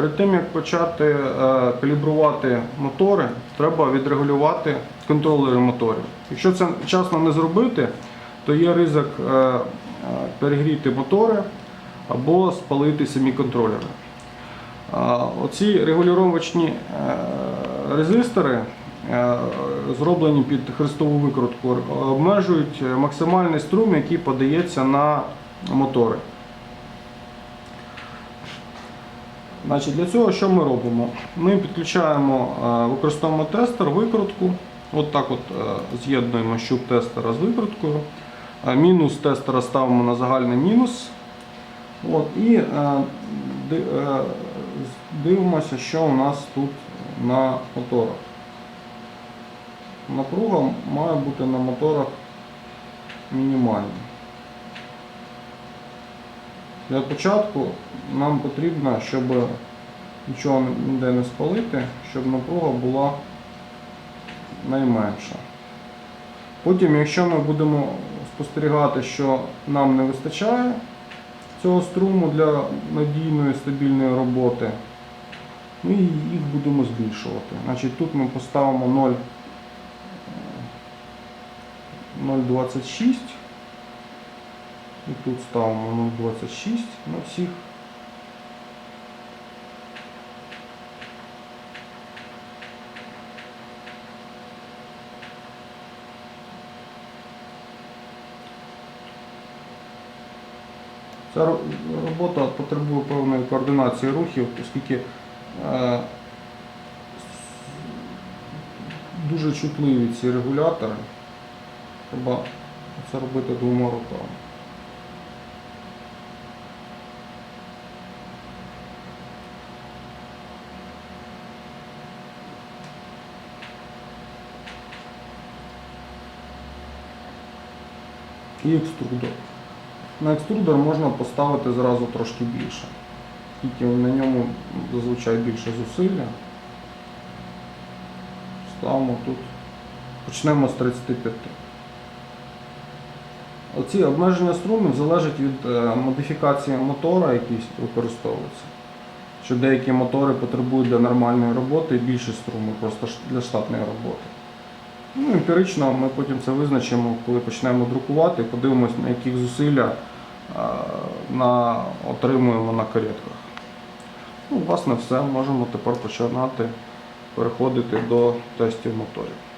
Перед тим як почати е, калібрувати мотори, треба відрегулювати контролери моторів. Якщо це вчасно не зробити, то є ризик е, е, перегріти мотори або спалити самі контролери. Оці регулювачні резистори, зроблені під хрестову викрутку, обмежують максимальний струм, який подається на мотори. Значить, для цього що ми робимо? Ми підключаємо, е, використовуємо тестер, викрутку. От так от е, з'єднуємо щуп тестера з викруткою. Е, Мінус тестера ставимо на загальний мінус. От, і дивимося, що у нас тут на моторах. Напруга має бути на моторах мінімальна. Для початку нам потрібно, щоб нічого ніде не спалити, щоб напруга була найменша. Потім, якщо ми будемо спостерігати, що нам не вистачає цього струму для надійної стабільної роботи, ми їх будемо збільшувати. Значить, тут ми поставимо 0, е, 0,26 і тут ставимо 0,26 на всіх. Ця робота потребує певної координації рухів, оскільки е, дуже чутливі ці регулятори. Треба це робити двома руками. І екструдер. На екструдер можна поставити зразу трошки більше, оскільки на ньому зазвичай більше зусилля. Ставимо тут. Почнемо з 35. Оці обмеження струмів залежать від е, модифікації мотора, який використовується. Що деякі мотори потребують для нормальної роботи більше струму, просто для штатної роботи. Ну, емпірично ми потім це визначимо, коли почнемо друкувати, подивимось, на яких зусилля на, отримуємо на каретках. Ну, власне, все. Можемо тепер починати переходити до тестів моторів.